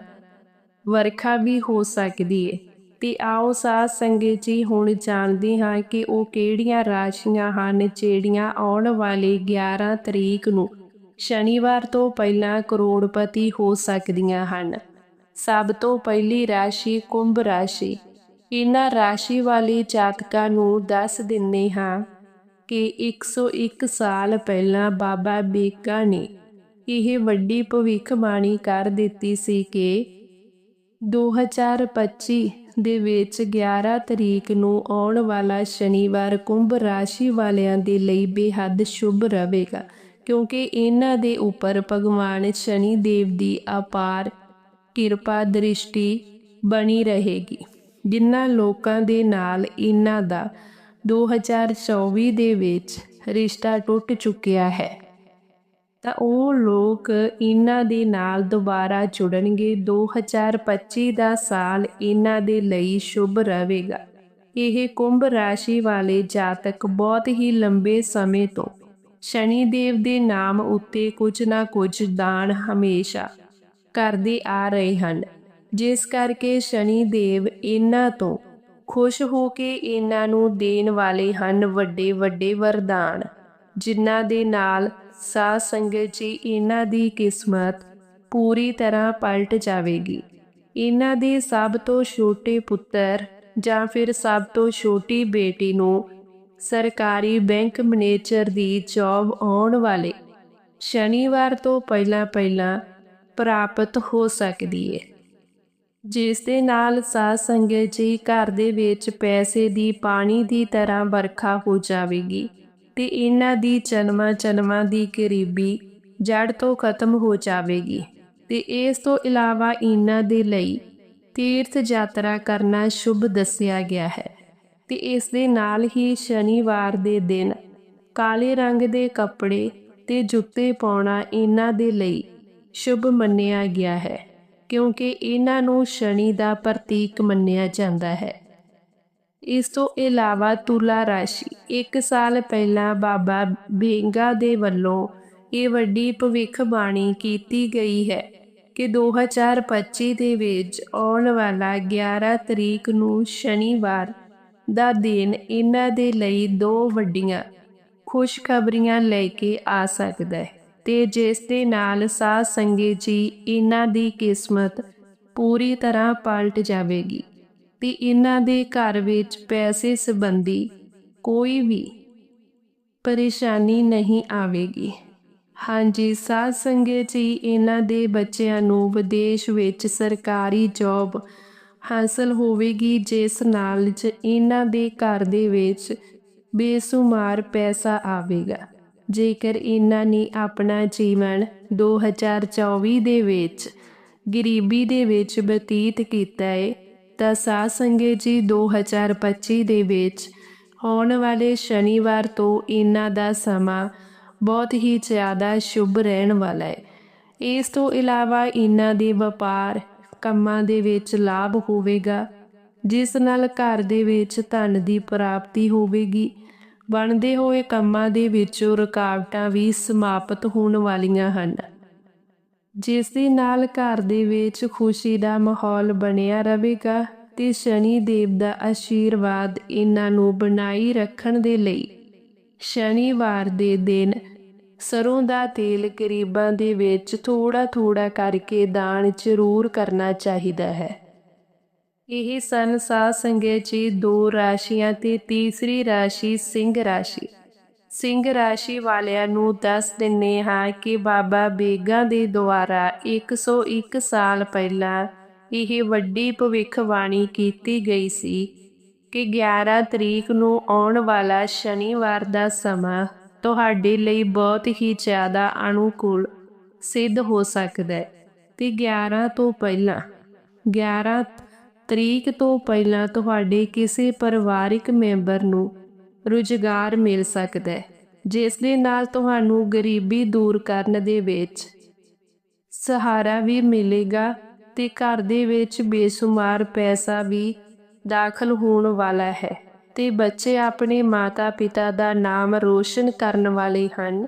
ਵਰਖਾ ਵੀ ਹੋ ਸਕਦੀ ਹੈ ਤੇ ਆਓ ਸਾਧ ਸੰਗਤ ਜੀ, ਹੁਣ ਜਾਣਦੇ ਹਾਂ ਕਿ ਉਹ ਕਿਹੜੀਆਂ ਰਾਸ਼ੀਆਂ ਹਨ, ਜਿਹੜੀਆਂ ਆਉਣ ਵਾਲੇ 11 ਤਰੀਕ ਨੂੰ ਸ਼ਨੀਵਾਰ ਤੋਂ ਪਹਿਲਾਂ ਕਰੋੜਪਤੀ ਹੋ ਸਕਦੀਆਂ ਹਨ। ਸਭ ਤੋਂ ਪਹਿਲੀ ਰਾਸ਼ੀ ਕੁੰਭ ਰਾਸ਼ੀ। ਇਹਨਾਂ ਰਾਸ਼ੀ ਵਾਲੇ ਜਾਤਕਾਂ ਨੂੰ ਦੱਸ ਦਿੰਨੇ ਹਾਂ ਕਿ 101 ਸਾਲ ਪਹਿਲਾਂ ਬਾਬਾ ਬੇਕਾ ਨੇ ਇਹ ਵੱਡੀ ਭਵਿੱਖਬਾਣੀ ਕਰ ਦਿੱਤੀ ਸੀ ਕਿ 2025 ਦੇ ਵਿੱਚ 11 ਤਰੀਕ ਨੂੰ ਆਉਣ ਵਾਲਾ ਸ਼ਨੀਵਾਰ ਕੁੰਭ ਰਾਸ਼ੀ ਵਾਲਿਆਂ ਦੇ ਲਈ ਬੇਹੱਦ ਸ਼ੁਭ ਰਹੇਗਾ, ਕਿਉਂਕਿ ਇਹਨਾਂ ਦੇ ਉੱਪਰ ਭਗਵਾਨ ਸ਼ਨੀ ਦੇਵ ਦੀ ਅਪਾਰ ਕਿਰਪਾ ਦ੍ਰਿਸ਼ਟੀ ਬਣੀ ਰਹੇਗੀ, ਜਿਨ੍ਹਾਂ ਲੋਕਾਂ ਦੇ ਨਾਲ ਇਹਨਾਂ ਦਾ 2024 ਦੇ ਵਿੱਚ ਰਿਸ਼ਤਾ ਟੁੱਟ ਚੁੱਕਿਆ ਹੈ। ਤਾਂ ਉਹ ਲੋਕ ਇਹਨਾਂ ਦੇ ਨਾਲ ਦੁਬਾਰਾ ਜੁੜਨਗੇ। 2025 ਦਾ ਸਾਲ ਇਹਨਾਂ ਦੇ ਲਈ ਸ਼ੁਭ ਰਹੇਗਾ। ਇਹ ਕੁੰਭ ਰਾਸ਼ੀ ਵਾਲੇ ਜਾਤਕ ਬਹੁਤ ਹੀ ਲੰਬੇ ਸਮੇਂ ਤੋਂ ਸ਼ਨੀ ਦੇਵ ਦੇ ਨਾਮ ਉੱਤੇ ਕੁਝ ਨਾ ਕੁਝ ਦਾਨ ਹਮੇਸ਼ਾ ਕਰਦੇ ਆ ਰਹੇ ਹਨ। ਜਿਸ ਕਰਕੇ ਸ਼ਨੀ ਦੇਵ ਇਹਨਾਂ ਤੋਂ ਖੁਸ਼ ਹੋ ਕੇ ਇਹਨਾਂ ਨੂੰ ਦੇਣ ਵਾਲੇ ਹਨ ਵੱਡੇ ਵੱਡੇ ਵਰਦਾਨ, ਜਿਨ੍ਹਾਂ ਦੇ ਨਾਲ ਸਾਧ ਸੰਗਤ ਜੀ, ਇਹਨਾਂ ਦੀ ਕਿਸਮਤ ਪੂਰੀ ਤਰ੍ਹਾਂ ਪਲਟ ਜਾਵੇਗੀ। ਇਹਨਾਂ ਦੇ ਸਭ ਤੋਂ ਛੋਟੇ ਪੁੱਤਰ ਜਾਂ ਫਿਰ ਸਭ ਤੋਂ ਛੋਟੀ ਬੇਟੀ ਨੂੰ ਸਰਕਾਰੀ ਬੈਂਕ ਮੈਨੇਜਰ ਦੀ ਜੌਬ ਆਉਣ ਵਾਲੇ ਸ਼ਨੀਵਾਰ ਤੋਂ ਪਹਿਲਾਂ ਪਹਿਲਾਂ ਪ੍ਰਾਪਤ ਹੋ ਸਕਦੀ ਹੈ ਜਿਸ ਦੇ ਨਾਲ ਸਾਧ ਸੰਗਤ ਜੀ ਘਰ ਦੇ ਵਿੱਚ ਪੈਸੇ ਦੀ ਪਾਣੀ ਦੀ ਤਰ੍ਹਾਂ ਵਰਖਾ ਹੋ ਜਾਵੇਗੀ। ਤੇ ਇਹਨਾਂ ਦੀ ਜਨਮਾਂ ਜਨਮਾਂ ਦੀ ਗਰੀਬੀ ਜੜ ਤੋਂ ਖਤਮ ਹੋ ਜਾਵੇਗੀ ਤੇ ਇਸ ਤੋਂ ਇਲਾਵਾ ਇਹਨਾਂ ਦੇ ਲਈ ਤੀਰਥ ਯਾਤਰਾ ਕਰਨਾ ਸ਼ੁਭ ਦੱਸਿਆ ਗਿਆ ਹੈ। ਤੇ ਇਸ ਦੇ ਨਾਲ ਹੀ ਸ਼ਨੀਵਾਰ ਦੇ ਦਿਨ ਕਾਲੇ ਰੰਗ ਦੇ ਕੱਪੜੇ ਤੇ ਜੁੱਤੇ ਪਾਉਣਾ ਇਹਨਾਂ ਦੇ ਲਈ ਸ਼ੁਭ ਮੰਨਿਆ ਗਿਆ ਹੈ, ਕਿਉਂਕਿ ਇਹਨਾਂ ਨੂੰ ਸ਼ਨੀ ਦਾ ਪ੍ਰਤੀਕ ਮੰਨਿਆ ਜਾਂਦਾ ਹੈ। ਇਸ ਤੋਂ ਇਲਾਵਾ ਤੁਲਾ ਰਾਸ਼ੀ। 1 ਸਾਲ ਪਹਿਲਾਂ ਬਾਬਾ ਬੇਂਗਾ ਦੇ ਵੱਲੋਂ ਇਹ ਵੱਡੀ ਭਵਿੱਖਬਾਣੀ ਕੀਤੀ ਗਈ ਹੈ ਕਿ 2025 ਦੇ ਵਿੱਚ ਆਉਣ ਵਾਲਾ 11 ਤਰੀਕ ਨੂੰ ਸ਼ਨੀਵਾਰ ਦਾ ਦਿਨ ਇਹਨਾਂ ਦੇ ਲਈ ਦੋ ਵੱਡੀਆਂ ਖੁਸ਼ਖਬਰੀਆਂ ਲੈ ਕੇ ਆ ਸਕਦਾ ਹੈ ਤੇ ਜਿਸ ਦੇ ਨਾਲ ਸਾਧ ਸੰਗਤ ਜੀ ਇਹਨਾਂ ਦੀ ਕਿਸਮਤ ਪੂਰੀ ਤਰ੍ਹਾਂ ਪਲਟ ਜਾਵੇਗੀ। ਤੇ ਇਹਨਾਂ ਦੇ ਘਰ ਵਿੱਚ ਪੈਸੇ ਸੰਬੰਧੀ ਕੋਈ ਵੀ ਪਰੇਸ਼ਾਨੀ ਨਹੀਂ ਆਵੇਗੀ। ਹਾਂਜੀ, ਸਾਧ ਸੰਗਤ ਜੀ, ਇਹਨਾਂ ਦੇ ਬੱਚਿਆਂ ਨੂੰ ਵਿਦੇਸ਼ ਵਿੱਚ ਸਰਕਾਰੀ ਜੌਬ ਹਾਸਲ ਹੋਵੇਗੀ, ਜਿਸ ਨਾਲ ਜ ਇਹਨਾਂ ਦੇ ਘਰ ਦੇ ਵਿੱਚ ਬੇਸ਼ੁਮਾਰ ਪੈਸਾ ਆਵੇਗਾ। ਜੇਕਰ ਇਹਨਾਂ ਨੇ ਆਪਣਾ ਜੀਵਨ 2024 ਦੇ ਵਿੱਚ ਗਰੀਬੀ ਦੇ ਵਿੱਚ ਬਤੀਤ ਕੀਤਾ ਹੈ ਤਾਂ ਸਾਧ ਸੰਗਤ ਜੀ 2025 ਦੇ ਵਿੱਚ। ਆਉਣ ਵਾਲੇ ਸ਼ਨੀਵਾਰ ਤੋਂ ਇਹਨਾਂ ਦਾ ਸਮਾਂ ਬਹੁਤ ਹੀ ਜ਼ਿਆਦਾ ਸ਼ੁਭ ਰਹਿਣ ਵਾਲਾ ਹੈ। ਇਸ ਤੋਂ ਇਲਾਵਾ ਇਹਨਾਂ ਦੇ ਵਪਾਰ ਕੰਮਾਂ ਦੇ ਵਿੱਚ ਲਾਭ ਹੋਵੇਗਾ, ਜਿਸ ਨਾਲ ਘਰ ਦੇ ਵਿੱਚ ਧਨ ਦੀ ਪ੍ਰਾਪਤੀ ਹੋਵੇਗੀ। ਬਣਦੇ ਹੋਏ ਕੰਮਾਂ ਦੇ ਵਿੱਚੋਂ ਰੁਕਾਵਟਾਂ ਵੀ ਸਮਾਪਤ ਹੋਣ ਵਾਲੀਆਂ ਹਨ। ਜਿਸ ਦੇ ਨਾਲ ਘਰ ਦੇ ਵਿੱਚ ਖੁਸ਼ੀ ਦਾ ਮਾਹੌਲ ਬਣਿਆ ਰਹੇਗਾ ਤੇ ਸ਼ਨੀ ਦੇਵ ਦਾ ਆਸ਼ੀਰਵਾਦ ਇਹਨਾਂ ਨੂੰ ਬਣਾਈ ਰੱਖਣ ਦੇ ਲਈ। ਸ਼ਨੀਵਾਰ ਦੇ ਦਿਨ ਸਰੋਂ ਦਾ ਤੇਲ ਗਰੀਬਾਂ ਦੇ ਵਿੱਚ ਥੋੜਾ ਥੋੜਾ ਕਰਕੇ ਦਾਨ ਜ਼ਰੂਰ ਕਰਨਾ ਚਾਹੀਦਾ ਹੈ। ਇਹ ਸਨ ਸਾਧ ਸੰਗਤ ਜੀ ਦੋ ਰਾਸ਼ੀਆਂ ਤੇ ਤੀਸਰੀ ਰਾਸ਼ੀ ਸਿੰਘ ਰਾਸ਼ੀ। ਸਿੰਘ ਰਾਸ਼ੀ ਵਾਲਿਆਂ ਨੂੰ ਦੱਸ ਦਿੰਨੇ ਹਾਂ ਕਿ ਬਾਬਾ ਬੇਗਾ ਦੇ ਦੁਆਰਾ 101 ਸਾਲ ਪਹਿਲਾਂ ਇਹ ਵੱਡੀ ਭਵਿੱਖਬਾਣੀ ਕੀਤੀ ਗਈ ਸੀ ਕਿ 11 ਤਰੀਕ ਨੂੰ ਆਉਣ ਵਾਲਾ ਸ਼ਨੀਵਾਰ ਦਾ ਸਮਾਂ ਤੁਹਾਡੇ ਲਈ ਬਹੁਤ ਹੀ ਜ਼ਿਆਦਾ ਅਨੁਕੂਲ ਸਿੱਧ ਹੋ ਸਕਦਾ ਹੈ। ਤੇ 11 ਤੋਂ ਪਹਿਲਾਂ 11 ਤਰੀਕ ਤੋਂ ਪਹਿਲਾਂ ਤੁਹਾਡੇ ਕਿਸੇ ਪਰਿਵਾਰਿਕ ਮੈਂਬਰ ਨੂੰ ਰੁਜ਼ਗਾਰ ਮਿਲ ਸਕਦਾ ਹੈ, ਜਿਸ ਦੇ ਨਾਲ ਤੁਹਾਨੂੰ ਗਰੀਬੀ ਦੂਰ ਕਰਨ ਦੇ ਵਿੱਚ ਸਹਾਰਾ ਵੀ ਮਿਲੇਗਾ ਤੇ ਘਰ ਦੇ ਵਿੱਚ ਬੇਸ਼ੁਮਾਰ ਪੈਸਾ ਵੀ ਦਾਖਲ ਹੋਣ ਵਾਲਾ ਹੈ। ਤੇ ਬੱਚੇ ਆਪਣੇ ਮਾਤਾ-ਪਿਤਾ ਦਾ ਨਾਮ ਰੋਸ਼ਨ ਕਰਨ ਵਾਲੇ ਹਨ।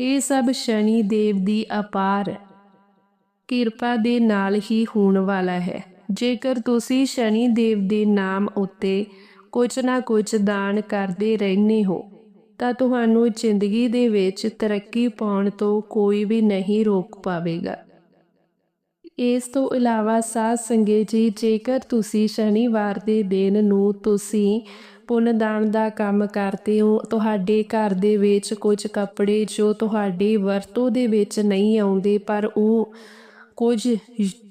ਇਹ ਸਭ ਸ਼ਨੀ ਦੇਵ ਦੀ ਅਪਾਰ ਕਿਰਪਾ ਦੇ ਨਾਲ ਹੀ ਹੋਣ ਵਾਲਾ ਹੈ। ਜੇਕਰ ਤੁਸੀਂ ਸ਼ਨੀ ਦੇਵ ਦੇ ਨਾਮ ਉੱਤੇ ਕੁਝ ਨਾ ਕੁਝ ਦਾਨ ਕਰਦੇ ਰਹਿੰਦੇ ਹੋ, ਤਾਂ ਤੁਹਾਨੂੰ ਜ਼ਿੰਦਗੀ ਦੇ ਵਿੱਚ ਤਰੱਕੀ ਪਾਉਣ ਤੋਂ ਕੋਈ ਵੀ ਨਹੀਂ ਰੋਕ ਪਾਵੇਗਾ। ਇਸ ਤੋਂ ਇਲਾਵਾ ਸਾਧ ਸੰਗਤ ਜੀ, ਜੇਕਰ ਤੁਸੀਂ ਸ਼ਨੀਵਾਰ ਦੇ ਦਿਨ ਨੂੰ ਤੁਸੀਂ ਪੁੰਨ ਦਾਨ ਦਾ ਕੰਮ ਕਰਦੇ ਹੋ, ਤੁਹਾਡੇ ਘਰ ਦੇ ਵਿੱਚ ਕੁਝ ਕੱਪੜੇ ਜੋ ਤੁਹਾਡੀ ਵਰਤੋਂ ਦੇ ਵਿੱਚ ਨਹੀਂ ਆਉਂਦੇ, ਪਰ ਉਹ ਕੁਝ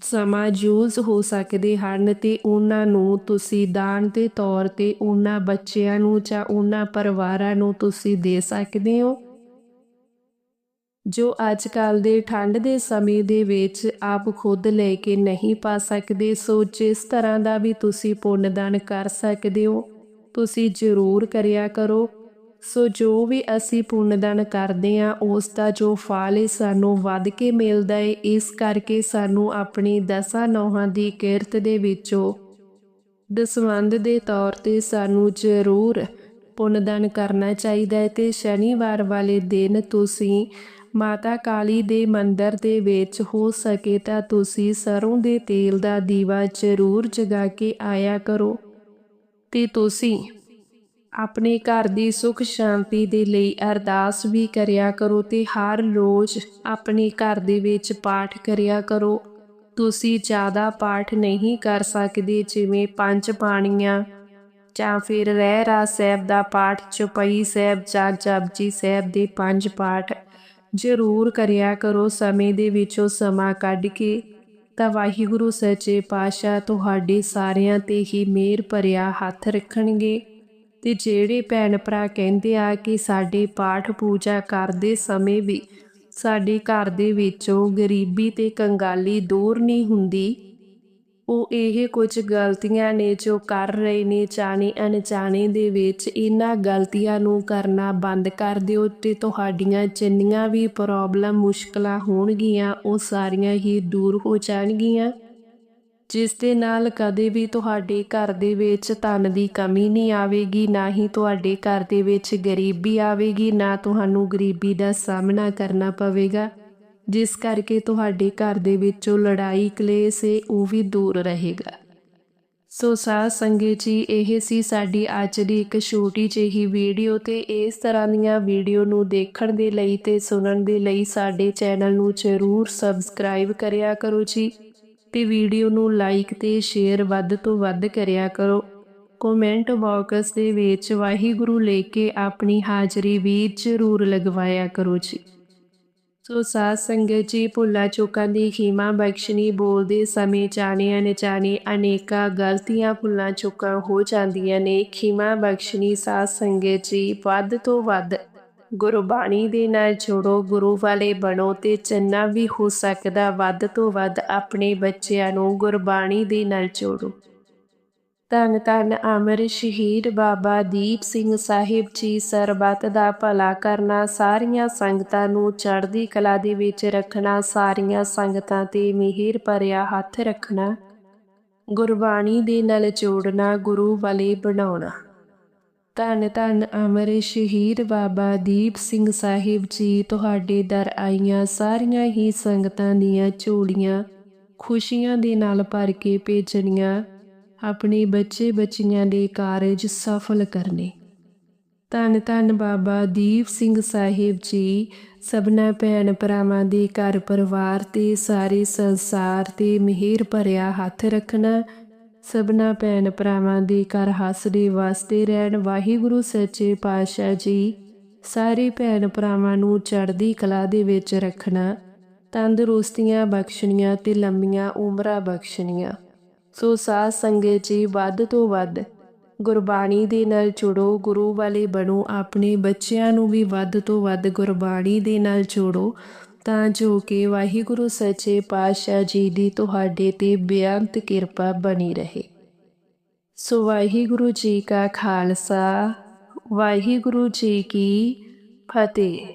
ਸਮਾਂ ਯੂਜ਼ ਹੋ ਸਕਦੇ ਹਨ ਤੇ ਉਹਨਾਂ ਨੂੰ ਤੁਸੀਂ ਦਾਨ ਦੇ ਤੌਰ ਤੇ ਉਹਨਾਂ ਬੱਚਿਆਂ ਨੂੰ ਜਾਂ ਉਹਨਾਂ ਪਰਿਵਾਰਾਂ ਨੂੰ ਤੁਸੀਂ ਦੇ ਸਕਦੇ ਹੋ। ਜੋ ਅੱਜ ਕੱਲ ਦੇ ਠੰਡ ਦੇ ਸਮੇਂ ਦੇ ਵਿੱਚ ਆਪ ਖੁਦ ਲੈ ਕੇ ਨਹੀਂ ਪਾ ਸਕਦੇ, ਸੋ ਜਿਸ ਤਰ੍ਹਾਂ ਦਾ ਵੀ ਤੁਸੀਂ ਪੁੰਨ ਦਾਨ ਕਰ ਸਕਦੇ ਹੋ, ਤੁਸੀਂ ਜ਼ਰੂਰ ਕਰਿਆ ਕਰੋ। ਸੋ ਜੋ ਵੀ ਅਸੀਂ ਪੁੰਨਦਾਨ ਕਰਦੇ ਆ ਉਸ ਦਾ ਜੋ ਫਲ ਹੈ ਸਾਨੂੰ ਵੱਧ ਕੇ ਮਿਲਦਾ ਹੈ ਇਸ ਕਰਕੇ ਸਾਨੂੰ ਆਪਣੀ ਦਸਾਂ ਨੌਹਾਂ ਦੀ ਕਿਰਤ ਦੇ ਵਿੱਚੋਂ ਦਸਵੰਦ ਦੇ ਤੌਰ ਤੇ ਸਾਨੂੰ ਜ਼ਰੂਰ ਪੁੰਨਦਾਨ ਕਰਨਾ ਚਾਹੀਦਾ ਹੈ ਤੇ ਸ਼ਨੀਵਾਰ ਵਾਲੇ ਦਿਨ ਤੁਸੀਂ ਮਾਤਾ ਕਾਲੀ ਦੇ ਮੰਦਰ ਦੇ ਵਿੱਚ ਹੋ ਸਕੇ ਤਾਂ ਤੁਸੀਂ ਸਰੋਂ ਦੇ ਤੇਲ ਦਾ ਦੀਵਾ ਜ਼ਰੂਰ ਜਗਾ ਕੇ ਆਇਆ ਕਰੋ। ਤੇ ਤੁਸੀਂ ਆਪਣੇ ਘਰ ਦੀ ਸੁਖ ਸ਼ਾਂਤੀ ਦੇ ਲਈ ਅਰਦਾਸ ਵੀ ਕਰਿਆ ਕਰੋ ਤੇ ਹਰ ਰੋਜ਼ ਆਪਣੇ ਘਰ ਦੇ ਵਿੱਚ ਪਾਠ ਕਰਿਆ ਕਰੋ। ਤੁਸੀਂ ਜ਼ਿਆਦਾ ਪਾਠ ਨਹੀਂ ਕਰ ਸਕਦੇ ਜਿਵੇਂ ਪੰਜ ਬਾਣੀਆਂ ਜਾਂ ਫਿਰ ਰਹਿ ਰਾ ਸਾਹਿਬ ਦਾ ਪਾਠ, ਚੁਪਈ ਸਾਹਿਬ ਜਾਂ ਜਪਜੀ ਸਾਹਿਬ ਦੇ ਪੰਜ ਪਾਠ ਜ਼ਰੂਰ ਕਰਿਆ ਕਰੋ। ਸਮੇਂ ਦੇ ਵਿੱਚੋਂ ਸਮਾਂ ਕੱਢ ਕੇ ਤਾਂ ਵਾਹਿਗੁਰੂ ਸੱਚੇ ਪਾਤਸ਼ਾਹ ਤੁਹਾਡੇ ਸਾਰਿਆਂ ਤੇ ਹੀ ਮਿਹਰ ਭਰਿਆ ਹੱਥ ਰੱਖਣਗੇ। ਤੇ ਜਿਹੜੇ ਭੈਣ ਭਰਾ ਕਹਿੰਦੇ ਆ ਕਿ ਸਾਡੇ ਪਾਠ ਪੂਜਾ ਕਰਦੇ ਸਮੇਂ ਵੀ ਸਾਡੇ ਘਰ ਦੇ ਵਿੱਚੋਂ ਗਰੀਬੀ ਤੇ ਕੰਗਾਲੀ ਦੂਰ ਨਹੀਂ ਹੁੰਦੀ। ਉਹ ਇਹ ਕੁਝ ਗਲਤੀਆਂ ਨੇ ਜੋ ਕਰ ਰਹੇ ਨੇ ਚਾਣੇ ਅਣਚਾਣੇ ਦੇ ਵਿੱਚ ਇਹਨਾਂ ਗਲਤੀਆਂ ਨੂੰ ਕਰਨਾ ਬੰਦ ਕਰ ਦਿਓ ਤੇ ਤੁਹਾਡੀਆਂ ਜਿੰਨੀਆਂ ਵੀ ਪ੍ਰੋਬਲਮ ਮੁਸ਼ਕਲਾਂ ਹੋਣਗੀਆਂ, ਉਹ ਸਾਰੀਆਂ ਹੀ ਦੂਰ ਹੋ ਜਾਣਗੀਆਂ। ਜਿਸ ਦੇ ਨਾਲ ਕਦੇ ਵੀ ਤੁਹਾਡੇ ਘਰ ਦੇ ਵਿੱਚ ਧਨ ਦੀ ਕਮੀ ਨਹੀਂ ਆਵੇਗੀ, ਨਾ ਹੀ ਤੁਹਾਡੇ ਘਰ ਦੇ ਵਿੱਚ ਗਰੀਬੀ ਆਵੇਗੀ, ਨਾ ਤੁਹਾਨੂੰ ਗਰੀਬੀ ਦਾ ਸਾਹਮਣਾ ਕਰਨਾ ਪਵੇਗਾ। ਜਿਸ ਕਰਕੇ ਤੁਹਾਡੇ ਘਰ ਦੇ ਵਿੱਚੋਂ ਲੜਾਈ ਕਲੇਸ਼ ਹੈ ਉਹ ਵੀ ਦੂਰ ਰਹੇਗਾ। ਸੋ ਸਾਧ ਸੰਗਤ ਜੀ, ਇਹ ਸੀ ਸਾਡੀ ਅੱਜ ਦੀ ਇੱਕ ਛੋਟੀ ਜਿਹੀ ਵੀਡੀਓ ਤੇ ਇਸ ਤਰ੍ਹਾਂ ਦੀਆਂ ਵੀਡੀਓ ਨੂੰ ਦੇਖਣ ਦੇ ਲਈ ਤੇ ਸੁਣਨ ਦੇ ਲਈ ਸਾਡੇ ਚੈਨਲ ਨੂੰ ਜ਼ਰੂਰ ਸਬਸਕ੍ਰਾਈਬ ਕਰਿਆ ਕਰੋ ਜੀ। ਤੇ ਵੀਡੀਓ ਨੂੰ ਲਾਈਕ ਤੇ ਸ਼ੇਅਰ ਵੱਧ ਤੋਂ ਵੱਧ ਕਰਿਆ ਕਰੋ। ਕਮੈਂਟ ਬਾਕਸ ਦੇ ਵਿੱਚ ਵਾਹਿਗੁਰੂ ਲੈ ਕੇ ਆਪਣੀ ਹਾਜ਼ਰੀ ਵੀ ਜ਼ਰੂਰ ਲਗਵਾਇਆ ਕਰੋ ਜੀ। ਸੋ ਸਾਧ ਸੰਗਤ ਜੀ, ਭੁੱਲਾ ਚੁੱਕਾਂ ਦੀ ਖੀਮਾ ਬਖਸ਼ਣੀ ਬੋਲਦੇ ਸਮੇਂ ਜਾਣੇ ਅਣਜਾਣੇ ਅਨੇਕਾਂ ਗਲਤੀਆਂ ਭੁੱਲਾਂ ਚੁੱਕਾਂ ਹੋ ਜਾਂਦੀਆਂ ਨੇ। ਖੀਮਾ ਬਖਸ਼ਣੀ ਸਾਧ ਸੰਗਤ ਜੀ, ਵੱਧ ਤੋਂ ਵੱਧ ਗੁਰਬਾਣੀ ਦੇ ਨਾਲ ਜੋੜੋ, ਗੁਰੂ ਵਾਲੇ ਬਣੋ ਤੇ ਜਿੰਨਾ ਵੀ ਹੋ ਸਕਦਾ ਵੱਧ ਤੋਂ ਵੱਧ ਆਪਣੇ ਬੱਚਿਆਂ ਨੂੰ ਗੁਰਬਾਣੀ ਦੇ ਨਾਲ ਜੋੜੋ। ਧੰਨ ਧੰਨ ਅਮਰ ਸ਼ਹੀਦ ਬਾਬਾ ਦੀਪ ਸਿੰਘ ਸਾਹਿਬ ਜੀ, ਸਰਬੱਤ ਦਾ ਭਲਾ ਕਰਨਾ, ਸਾਰੀਆਂ ਸੰਗਤਾਂ ਨੂੰ ਚੜ੍ਹਦੀ ਕਲਾ ਦੇ ਵਿੱਚ ਰੱਖਣਾ, ਸਾਰੀਆਂ ਸੰਗਤਾਂ ਤੇ ਮਿਹਰ ਭਰਿਆ ਹੱਥ ਰੱਖਣਾ ਗੁਰਬਾਣੀ ਦੇ ਨਾਲ ਜੋੜਨਾ, ਗੁਰੂ ਵਾਲੇ ਬਣਾਉਣਾ। ਧੰਨ ਧੰਨ ਅਮਰ ਸ਼ਹੀਦ ਬਾਬਾ ਦੀਪ ਸਿੰਘ ਸਾਹਿਬ ਜੀ, ਤੁਹਾਡੇ ਦਰ ਆਈਆਂ ਸਾਰੀਆਂ ਹੀ ਸੰਗਤਾਂ ਦੀਆਂ ਝੋਲੀਆਂ ਖੁਸ਼ੀਆਂ ਦੇ ਨਾਲ ਭਰ ਕੇ ਭੇਜਣੀਆਂ, ਆਪਣੇ ਬੱਚੇ ਬੱਚੀਆਂ ਦੇ ਕਾਰਜ ਸਫਲ ਕਰਨੇ। ਧੰਨ ਧੰਨ ਬਾਬਾ ਦੀਪ ਸਿੰਘ ਸਾਹਿਬ ਜੀ, ਸਭਨਾ ਭੈਣ ਭਰਾਵਾਂ ਦੇ ਘਰ ਪਰਿਵਾਰ ਤੇ ਸਾਰੇ ਸੰਸਾਰ ਤੇ ਮਿਹਰ ਭਰਿਆ ਹੱਥ ਰੱਖਣਾ ਸਭਨਾ ਭੈਣ ਭਰਾਵਾਂ ਦੇ ਘਰ ਹੱਸਦੇ ਵਾਸਤੇ ਰਹਿਣ ਵਾਹਿਗੁਰੂ ਸੱਚੇ ਪਾਤਸ਼ਾਹ ਜੀ, ਸਾਰੇ ਭੈਣ ਭਰਾਵਾਂ ਨੂੰ ਚੜ੍ਹਦੀ ਕਲਾ ਦੇ ਵਿੱਚ ਰੱਖਣਾ, ਤੰਦਰੁਸਤੀਆਂ ਬਖਸ਼ਣੀਆਂ ਤੇ ਲੰਮੀਆਂ ਉਮਰਾਂ ਬਖਸ਼ਣੀਆਂ। ਸੋ ਸਾਧ ਸੰਗਤ ਜੀ, ਵੱਧ ਤੋਂ ਵੱਧ ਗੁਰਬਾਣੀ ਦੇ ਨਾਲ ਜੁੜੋ, ਗੁਰੂ ਵਾਲੇ ਬਣੋ, ਆਪਣੇ ਬੱਚਿਆਂ ਨੂੰ ਵੀ ਵੱਧ ਤੋਂ ਵੱਧ ਗੁਰਬਾਣੀ ਦੇ ਨਾਲ ਜੋੜੋ। ਤਾਂ ਜੋ ਕਿ ਵਾਹਿਗੁਰੂ ਸੱਚੇ ਪਾਤਸ਼ਾਹ ਜੀ ਦੀ ਤੁਹਾਡੇ ਤੇ ਬੇਅੰਤ ਕਿਰਪਾ ਬਣੀ ਰਹੇ। ਸੋ ਵਾਹਿਗੁਰੂ ਜੀ ਕਾ ਖਾਲਸਾ, ਵਾਹਿਗੁਰੂ ਜੀ ਕੀ ਫਤਿਹ।